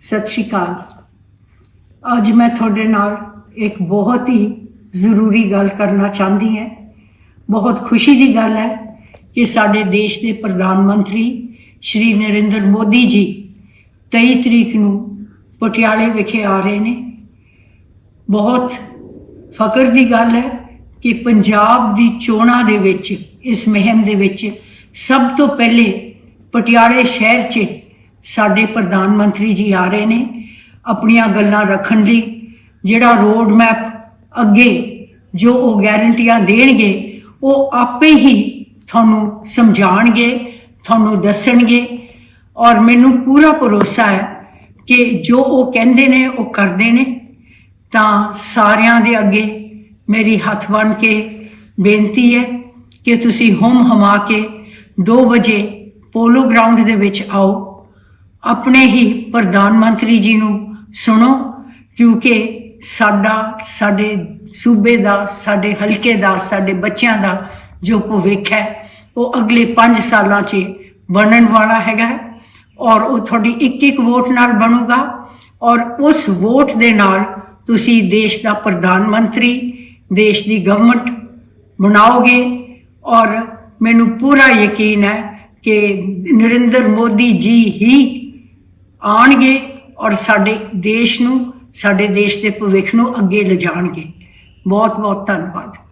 ਸਤਿ ਸ਼੍ਰੀ ਅਕਾਲ। ਅੱਜ ਮੈਂ ਤੁਹਾਡੇ ਨਾਲ ਇੱਕ ਬਹੁਤ ਹੀ ਜ਼ਰੂਰੀ ਗੱਲ ਕਰਨਾ ਚਾਹੁੰਦੀ ਹਾਂ। ਬਹੁਤ ਖੁਸ਼ੀ ਦੀ ਗੱਲ ਹੈ ਕਿ ਸਾਡੇ ਦੇਸ਼ ਦੇ ਪ੍ਰਧਾਨ ਮੰਤਰੀ ਸ਼੍ਰੀ ਨਰਿੰਦਰ ਮੋਦੀ ਜੀ 23 ਤਰੀਕ ਨੂੰ ਪਟਿਆਲੇ ਵਿਖੇ ਆ ਰਹੇ ਨੇ। ਬਹੁਤ ਫਖਰ ਦੀ ਗੱਲ ਹੈ ਕਿ ਪੰਜਾਬ ਦੀ ਚੋਣਾਂ ਦੇ ਵਿੱਚ, ਇਸ ਮੁਹਿੰਮ ਦੇ ਵਿੱਚ ਸਭ ਤੋਂ ਪਹਿਲੇ ਪਟਿਆਲੇ ਸ਼ਹਿਰ 'ਚ ਸਾਡੇ ਪ੍ਰਧਾਨ ਮੰਤਰੀ ਜੀ ਆ ਰਹੇ ਨੇ ਆਪਣੀਆਂ ਗੱਲਾਂ ਰੱਖਣ ਲਈ, ਜਿਹੜਾ ਰੋਡ ਮੈਪ ਅੱਗੇ ਜੋ ਉਹ ਗਾਰੰਟੀਆਂ ਦੇਣਗੇ, ਉਹ ਆਪੇ ਹੀ ਤੁਹਾਨੂੰ ਸਮਝਾਣਗੇ, ਤੁਹਾਨੂੰ ਦੱਸਣਗੇ ਔਰ ਮੈਨੂੰ ਪੂਰਾ ਭਰੋਸਾ ਹੈ ਕਿ ਜੋ ਉਹ ਕਹਿੰਦੇ ਨੇ, ਉਹ ਕਰਦੇ ਨੇ। ਤਾਂ ਸਾਰਿਆਂ ਦੇ ਅੱਗੇ ਮੇਰੀ ਹੱਥ ਬਣ ਕੇ ਬੇਨਤੀ ਹੈ ਕਿ ਤੁਸੀਂ ਹੁਮ ਹਮਾ ਕੇ 2 ਵਜੇ ਪੋਲੋ ਗਰਾਊਂਡ ਦੇ ਵਿੱਚ ਆਓ। ਆਪਣੇ ਹੀ ਪ੍ਰਧਾਨ ਮੰਤਰੀ ਜੀ ਨੂੰ ਸੁਣੋ, ਕਿਉਂਕਿ ਸਾਡਾ, ਸਾਡੇ ਸੂਬੇ ਦਾ, ਸਾਡੇ ਹਲਕੇ ਦਾ, ਸਾਡੇ ਬੱਚਿਆਂ ਦਾ ਜੋ ਭਵਿੱਖ ਹੈ, ਉਹ ਅਗਲੇ 5 ਸਾਲਾਂ 'ਚ ਬਣਨ ਵਾਲਾ ਹੈਗਾ ਔਰ ਉਹ ਤੁਹਾਡੀ ਇੱਕ ਇੱਕ ਵੋਟ ਨਾਲ ਬਣੂਗਾ ਔਰ ਉਸ ਵੋਟ ਦੇ ਨਾਲ ਤੁਸੀਂ ਦੇਸ਼ ਦਾ ਪ੍ਰਧਾਨ ਮੰਤਰੀ, ਦੇਸ਼ ਦੀ ਗਵਰਨਮੈਂਟ ਬਣਾਓਗੇ ਔਰ ਮੈਨੂੰ ਪੂਰਾ ਯਕੀਨ ਹੈ ਕਿ ਨਰਿੰਦਰ ਮੋਦੀ ਜੀ ਹੀ ਆਣਗੇ ਔਰ ਸਾਡੇ ਦੇਸ਼ ਨੂੰ, ਸਾਡੇ ਦੇਸ਼ ਦੇ ਭਵਿੱਖ ਨੂੰ ਅੱਗੇ ਲਿਜਾਣਗੇ। ਬਹੁਤ ਬਹੁਤ ਧੰਨਵਾਦ।